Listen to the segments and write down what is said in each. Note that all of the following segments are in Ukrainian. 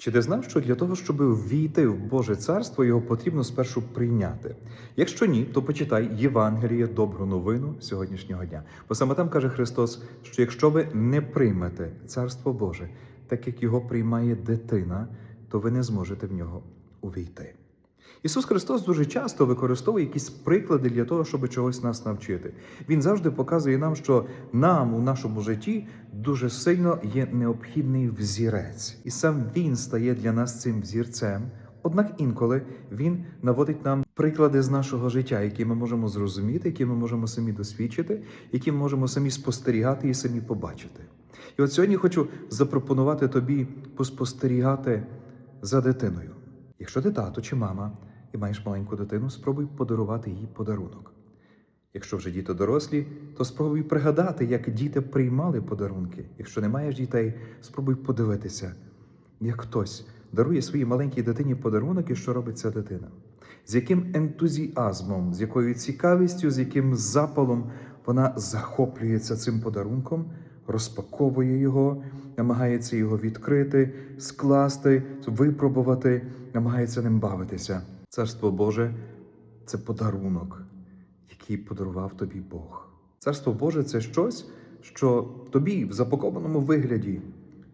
Чи ти знав, що для того, щоб ввійти в Боже царство, його потрібно спершу прийняти? Якщо ні, то почитай Євангеліє, добру новину сьогоднішнього дня. Бо саме там каже Христос, що якщо ви не приймете царство Боже, так як його приймає дитина, то ви не зможете в нього увійти. Ісус Христос дуже часто використовує якісь приклади для того, щоб чогось нас навчити. Він завжди показує нам, що нам у нашому житті дуже сильно є необхідний взірець, і сам він стає для нас цим взірцем. Однак інколи він наводить нам приклади з нашого життя, які ми можемо зрозуміти, які ми можемо самі досвідчити, які ми можемо самі спостерігати і самі побачити. І от сьогодні хочу запропонувати тобі поспостерігати за дитиною. Якщо ти тато чи мама і маєш маленьку дитину, спробуй подарувати їй подарунок. Якщо вже діти дорослі, то спробуй пригадати, як діти приймали подарунки. Якщо не маєш дітей, спробуй подивитися, як хтось дарує своїй маленькій дитині подарунок і що робить ця дитина. З яким ентузіазмом, з якою цікавістю, з яким запалом вона захоплюється цим подарунком, розпаковує його, намагається його відкрити, скласти, випробувати, намагається ним бавитися. Царство Боже це подарунок, який подарував тобі Бог. Царство Боже це щось, що тобі в запакованому вигляді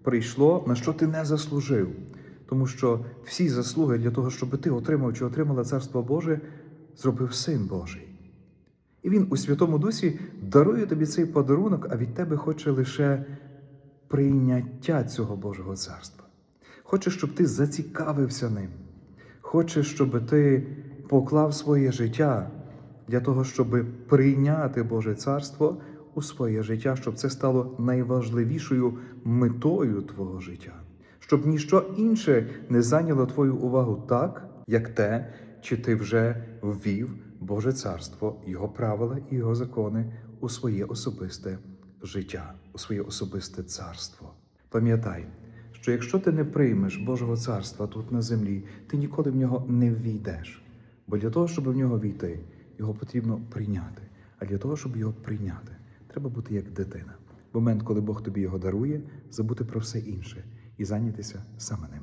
прийшло, на що ти не заслужив. Тому що всі заслуги для того, щоб ти отримав чи отримала Царство Боже, зробив Син Божий. І Він у Святому Дусі дарує тобі цей подарунок, а від тебе хоче лише прийняття цього Божого царства. Хоче, щоб ти зацікавився ним. Хоче, щоб ти поклав своє життя для того, щоб прийняти Боже царство у своє життя, щоб це стало найважливішою метою твого життя, щоб ніщо інше не зайняло твою увагу так, як те, чи ти вже ввів Боже царство, Його правила і Його закони у своє особисте життя, у своє особисте царство. Пам'ятай, що якщо ти не приймеш Божого царства тут на землі, ти ніколи в нього не ввійдеш. Бо для того, щоб в нього війти, його потрібно прийняти. А для того, щоб його прийняти, треба бути як дитина. В момент, коли Бог тобі його дарує, забути про все інше і зайнятися саме ним.